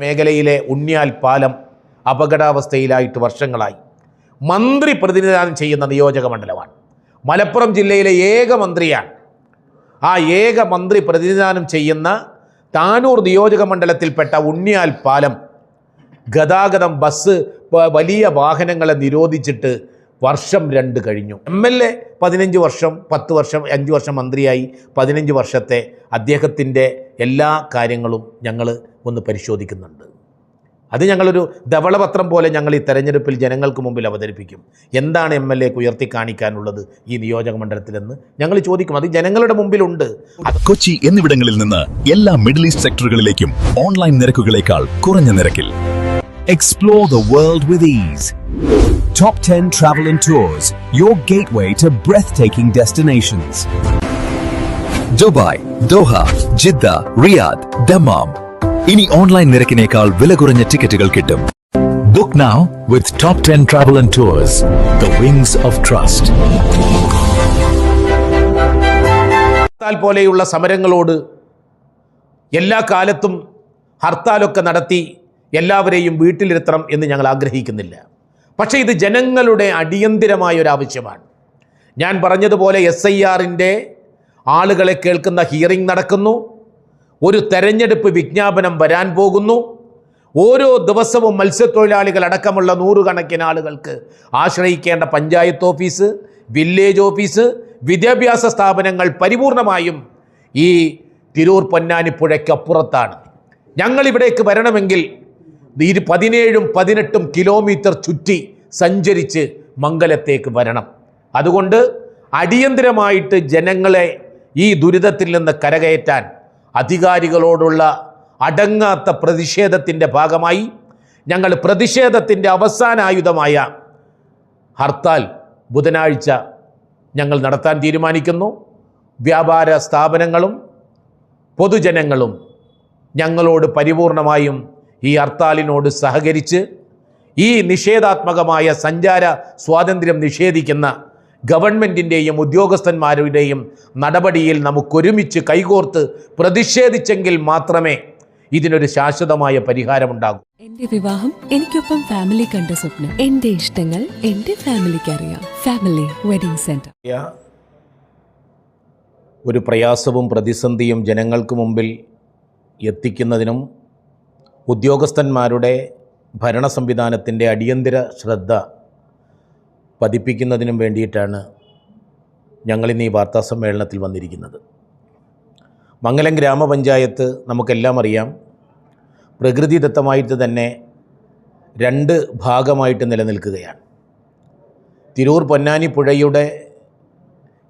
മേഖലയിലെ ഉണ്ണിയാൽ പാലം അപകടാവസ്ഥയിലായിട്ട് വർഷങ്ങളായി. മന്ത്രി പ്രതിനിധാനം ചെയ്യുന്ന നിയോജക മണ്ഡലമാണ്. മലപ്പുറം ജില്ലയിലെ ഏക മന്ത്രിയാണ്. ആ ഏക മന്ത്രി പ്രതിനിധാനം ചെയ്യുന്ന താനൂർ നിയോജക മണ്ഡലത്തിൽപ്പെട്ട ഉണ്ണിയാൽ പാലം ഗതാഗതം ബസ് വലിയ വാഹനങ്ങളെ നിരോധിച്ചിട്ട് വർഷം രണ്ട് കഴിഞ്ഞു. എം എൽ എ പതിനഞ്ച് വർഷം പത്ത് വർഷം അഞ്ച് വർഷം മന്ത്രിയായി. പതിനഞ്ച് വർഷത്തെ അദ്ദേഹത്തിന്റെ എല്ലാ കാര്യങ്ങളും ഞങ്ങൾ ഒന്ന് പരിശോധിക്കുന്നുണ്ട്. അത് ഞങ്ങളൊരു ധവളപത്രം പോലെ ഞങ്ങൾ ഈ തെരഞ്ഞെടുപ്പിൽ ജനങ്ങൾക്ക് മുമ്പിൽ അവതരിപ്പിക്കും. എന്താണ് എം എൽ എക്ക് ഉയർത്തി കാണിക്കാനുള്ളത് ഈ നിയോജക മണ്ഡലത്തിലെന്ന് ഞങ്ങൾ ചോദിക്കും. അത് ജനങ്ങളുടെ മുമ്പിലുണ്ട്. കൊച്ചി എന്നിവിടങ്ങളിൽ നിന്ന് എല്ലാ മിഡിൽ ഈസ്റ്റ് സെക്ടറുകളിലേക്കും ഓൺലൈൻ നിരക്കുകളേക്കാൾ കുറഞ്ഞ നിരക്കിൽ Explore the world with ease. Top 10 Travel and Tours, your gateway to breathtaking destinations. Dubai Doha Jeddah Riyadh Dammam ഇനി ഓൺലൈൻ നിരക്കിനേക്കാൾ വില കുറഞ്ഞ ടിക്കറ്റുകൾ കിട്ടും book now with top ten travel and tours the wings of trust hartal പോലെയുള്ള സമരങ്ങളോട് എല്ലാ കാലത്തും ഹർത്താലൊക്കെ നടത്തി എല്ലാവരെയും വീട്ടിലിരുത്തണം എന്ന് ഞങ്ങൾ ആഗ്രഹിക്കുന്നില്ല. പക്ഷേ ഇത് ജനങ്ങളുടെ അടിയന്തിരമായ ഒരു ആവശ്യമാണ്. ഞാൻ പറഞ്ഞതുപോലെ എസ് ഐ ആറിന്റെ ആളുകളെ കേൾക്കുന്ന ഹിയറിംഗ് നടക്കുന്നു. ഒരു തെരഞ്ഞെടുപ്പ് വിജ്ഞാപനം വരാൻ പോകുന്നു. ഓരോ ദിവസവും മത്സ്യത്തൊഴിലാളികൾ അടക്കമുള്ള നൂറുകണക്കിന് ആളുകൾക്ക് ആശ്രയിക്കേണ്ട പഞ്ചായത്ത് ഓഫീസ് വില്ലേജ് ഓഫീസ് വിദ്യാഭ്യാസ സ്ഥാപനങ്ങൾ പരിപൂർണമായും ഈ തിരൂർ പൊന്നാനിപ്പുഴയ്ക്കപ്പുറത്താണ്. ഞങ്ങൾ ഇവിടേക്ക് വരണമെങ്കിൽ ഇരു പതിനേഴും പതിനെട്ടും കിലോമീറ്റർ ചുറ്റി സഞ്ചരിച്ച് മംഗലത്തേക്ക് വരണം. അതുകൊണ്ട് അടിയന്തിരമായിട്ട് ജനങ്ങളെ ഈ ദുരിതത്തിൽ നിന്ന് കരകയറ്റാൻ അധികാരികളോടുള്ള അടങ്ങാത്ത പ്രതിഷേധത്തിന്റെ ഭാഗമായി ഞങ്ങൾ പ്രതിഷേധത്തിന്റെ അവസാന ആയുധമായ ഹർത്താൽ ബുധനാഴ്ച ഞങ്ങൾ നടത്താൻ തീരുമാനിക്കുന്നു. വ്യാപാര സ്ഥാപനങ്ങളും പൊതുജനങ്ങളും ഞങ്ങളോട് പരിപൂർണമായും ഈ ഹർത്താലിനോട് സഹകരിച്ച് ഈ നിഷേധാത്മകമായ സഞ്ചാര സ്വാതന്ത്ര്യം നിഷേധിക്കുന്ന ഗവൺമെന്റിന്റെയും ഉദ്യോഗസ്ഥന്മാരുടെയും നടപടിയിൽ നമുക്കൊരുമിച്ച് കൈകോർത്ത് പ്രതിഷേധിച്ചെങ്കിൽ മാത്രമേ ഇതിനൊരു ശാശ്വതമായ പരിഹാരമുണ്ടാകൂ. എന്റെ വിവാഹം എനിക്കൊപ്പം ഫാമിലി കണ്ട സ്വപ്നം. എന്റെ ഇഷ്ടങ്ങൾ എന്റെ ഫാമിലിക്ക് അറിയാം. ഫാമിലി വെഡിങ് സെന്റർ ഒരു പ്രയാസവും പ്രതിസന്ധിയും ജനങ്ങൾക്ക് മുമ്പിൽ എത്തിക്കുന്നതിനും ഉദ്യോഗസ്ഥന്മാരുടെ ഭരണ സംവിധാനത്തിന്റെ അടിയന്തര ശ്രദ്ധ പതിപ്പിക്കുന്നതിനും വേണ്ടിയിട്ടാണ് ഞങ്ങളിന്ന് ഈ വാർത്താ സമ്മേളനത്തിൽ വന്നിരിക്കുന്നത്. മംഗലം ഗ്രാമപഞ്ചായത്ത് നമുക്കെല്ലാം അറിയാം പ്രകൃതിദത്തമായിട്ട് തന്നെ രണ്ട് ഭാഗമായിട്ട് നിലനിൽക്കുകയാണ്. തിരൂർ പൊന്നാനി പുഴയുടെ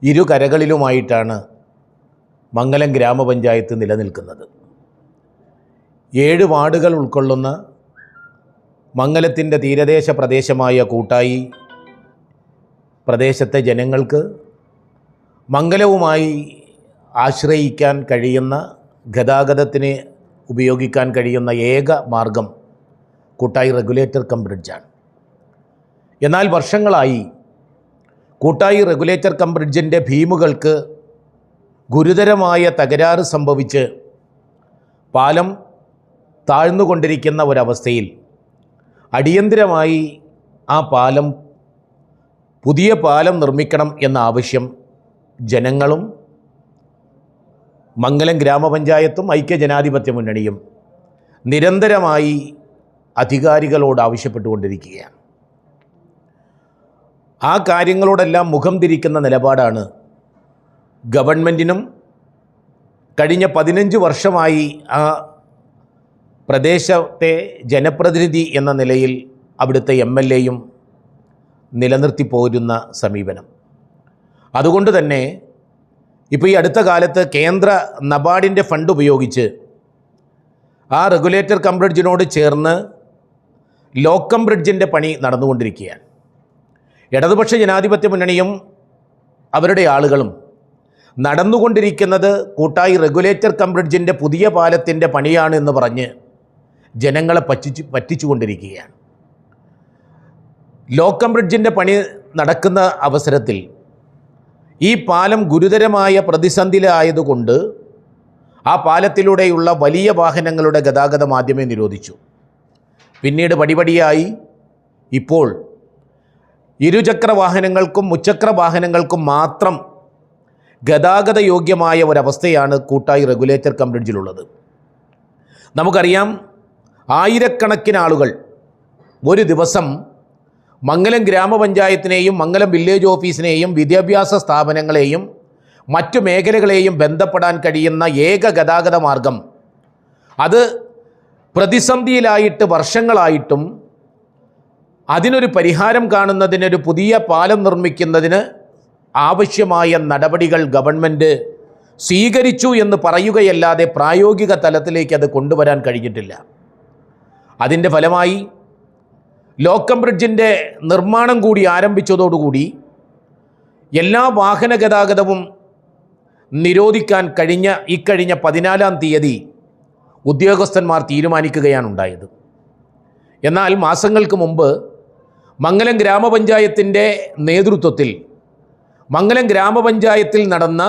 ഇരു കരകളിലുമായിട്ടാണ് മംഗലം ഗ്രാമപഞ്ചായത്ത് നിലനിൽക്കുന്നത്. ഏഴ് വാർഡുകൾ ഉൾക്കൊള്ളുന്ന മംഗലത്തിന്റെ തീരദേശ പ്രദേശമായ കൂട്ടായി പ്രദേശത്തെ ജനങ്ങൾക്ക് മംഗലവുമായി ആശ്രയിക്കാൻ കഴിയുന്ന ഗതാഗതത്തിന് ഉപയോഗിക്കാൻ കഴിയുന്ന ഏക മാർഗം കൂട്ടായി റെഗുലേറ്റർ കം ബ്രിഡ്ജാണ്. എന്നാൽ വർഷങ്ങളായി കൂട്ടായി റെഗുലേറ്റർ കം ബ്രിഡ്ജിന്റെ ഭീമുകൾക്ക് ഗുരുതരമായ തകരാറ് സംഭവിച്ച് പാലം താഴ്ന്നുകൊണ്ടിരിക്കുന്ന ഒരവസ്ഥയിൽ അടിയന്തിരമായി ആ പാലം പുതിയ പാലം നിർമ്മിക്കണം എന്ന ആവശ്യം ജനങ്ങളും മംഗലം ഗ്രാമപഞ്ചായത്തും ഐക്യജനാധിപത്യ മുന്നണിയും നിരന്തരമായി അധികാരികളോട് ആവശ്യപ്പെട്ടുകൊണ്ടിരിക്കുകയാണ്. ആ കാര്യങ്ങളോടെല്ലാം മുഖം തിരിക്കുന്ന നിലപാടാണ് ഗവൺമെന്റിനും കഴിഞ്ഞ പതിനഞ്ച് വർഷമായി ആ പ്രദേശത്തെ ജനപ്രതിനിധി എന്ന നിലയിൽ അവിടുത്തെ എം എൽ എയും നിലനിർത്തി പോരുന്ന സമീപനം. അതുകൊണ്ട് തന്നെ ഇപ്പോൾ ഈ അടുത്ത കാലത്ത് കേന്ദ്ര നബാർഡിന്റെ ഫണ്ട് ഉപയോഗിച്ച് ആ റെഗുലേറ്റർ കം ബ്രിഡ്ജിനോട് ചേർന്ന് ലോക്കം ബ്രിഡ്ജിന്റെ പണി നടന്നുകൊണ്ടിരിക്കുകയാണ്. ഇടതുപക്ഷ ജനാധിപത്യ മുന്നണിയും അവരുടെ ആളുകളും നടന്നുകൊണ്ടിരിക്കുന്നത് കൂട്ടായി റെഗുലേറ്റർ കം ബ്രിഡ്ജിന്റെ പുതിയ പാലത്തിന്റെ പണിയാണ് എന്ന് പറഞ്ഞ് ജനങ്ങളെ പറ്റിച്ചു പറ്റിച്ചുകൊണ്ടിരിക്കുകയാണ്. ലോക്കം ബ്രിഡ്ജിന്റെ പണി നടക്കുന്ന അവസരത്തിൽ ഈ പാലം ഗുരുതരമായ പ്രതിസന്ധിയിലായതുകൊണ്ട് ആ പാലത്തിലൂടെയുള്ള വലിയ വാഹനങ്ങളുടെ ഗതാഗതം ആദ്യമേ നിരോധിച്ചു. പിന്നീട് പടിപടിയായി ഇപ്പോൾ ഇരുചക്ര വാഹനങ്ങൾക്കും മുച്ചക്ര വാഹനങ്ങൾക്കും മാത്രം ഗതാഗത യോഗ്യമായ ഒരവസ്ഥയാണ് കൂട്ടായി റെഗുലേറ്റർ കം ബ്രിഡ്ജിലുള്ളത്. നമുക്കറിയാം ആയിരക്കണക്കിന് ആളുകൾ ഒരു ദിവസം മംഗലം ഗ്രാമപഞ്ചായത്തിനെയും മംഗലം വില്ലേജ് ഓഫീസിനെയും വിദ്യാഭ്യാസ സ്ഥാപനങ്ങളെയും മറ്റു മേഖലകളെയും ബന്ധപ്പെടാൻ കഴിയുന്ന ഏക ഗതാഗത മാർഗം. അത് പ്രതിസന്ധിയിലായിട്ട് വർഷങ്ങളായിട്ടും അതിനൊരു പരിഹാരം കാണുന്നതിനൊരു പുതിയ പാലം നിർമ്മിക്കുന്നതിന് ആവശ്യമായ നടപടികൾ ഗവൺമെന്റ് സ്വീകരിച്ചു എന്ന് പറയുകയല്ലാതെ പ്രായോഗിക തലത്തിലേക്ക് അത് കൊണ്ടുവരാൻ കഴിഞ്ഞിട്ടില്ല. അതിന്റെ ഫലമായി ലോക്കം ബ്രിഡ്ജിന്റെ നിർമ്മാണം കൂടി ആരംഭിച്ചതോടുകൂടി എല്ലാ വാഹന ഗതാഗതവും നിരോധിക്കാൻ കഴിഞ്ഞ ഇക്കഴിഞ്ഞ പതിനാലാം തീയതി ഉദ്യോഗസ്ഥന്മാർ തീരുമാനിക്കുകയാണ് ഉണ്ടായത് എന്നാൽ മാസങ്ങൾക്ക് മുമ്പ് മംഗലം ഗ്രാമപഞ്ചായത്തിന്റെ നേതൃത്വത്തിൽ മംഗലം ഗ്രാമപഞ്ചായത്തിൽ നടന്ന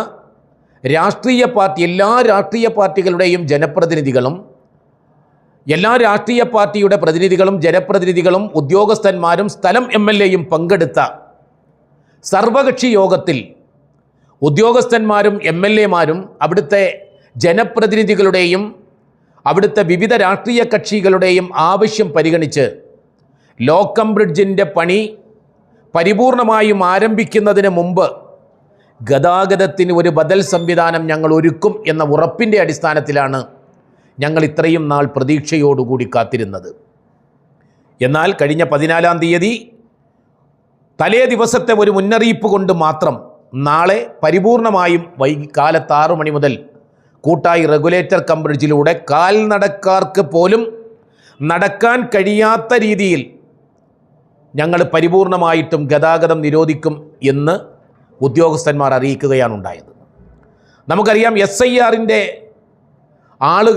രാഷ്ട്രീയ പാർട്ടി എല്ലാ രാഷ്ട്രീയ പാർട്ടികളുടെയും ജനപ്രതിനിധികളും എല്ലാ രാഷ്ട്രീയ പാർട്ടിയുടെ പ്രതിനിധികളും ജനപ്രതിനിധികളും ഉദ്യോഗസ്ഥന്മാരും സ്ഥലം എം എൽ എയും പങ്കെടുത്ത സർവകക്ഷി യോഗത്തിൽ ഉദ്യോഗസ്ഥന്മാരും എം എൽ എമാരും അവിടുത്തെ ജനപ്രതിനിധികളുടെയും അവിടുത്തെ വിവിധ രാഷ്ട്രീയ കക്ഷികളുടെയും ആവശ്യം പരിഗണിച്ച് ലോക്കം ബ്രിഡ്ജിന്റെ പണി പരിപൂർണമായും ആരംഭിക്കുന്നതിന് മുമ്പ് ഗതാഗതത്തിന് ഒരു ബദൽ സംവിധാനം ഞങ്ങൾ ഒരുക്കും എന്ന ഉറപ്പിന്റെ അടിസ്ഥാനത്തിലാണ് ഞങ്ങൾ ഇത്രയും നാൾ പ്രതീക്ഷയോടുകൂടി കാത്തിരുന്നത്. എന്നാൽ കഴിഞ്ഞ പതിനാലാം തീയതി തലേ ദിവസത്തെ ഒരു മുന്നറിയിപ്പ് കൊണ്ട് മാത്രം നാളെ പരിപൂർണമായും വൈകി കാലത്ത് ആറു മണി മുതൽ കൂട്ടായി റെഗുലേറ്റർ കം ബ്രിഡ്ജിലൂടെ കാൽനടക്കാർക്ക് പോലും നടക്കാൻ കഴിയാത്ത രീതിയിൽ ഞങ്ങൾ പരിപൂർണമായിട്ടും ഗതാഗതം നിരോധിക്കും എന്ന് ഉദ്യോഗസ്ഥന്മാർ അറിയിക്കുകയാണ് ഉണ്ടായത്. നമുക്കറിയാം എസ് ഐ ആറിന്റെ ആളുകൾ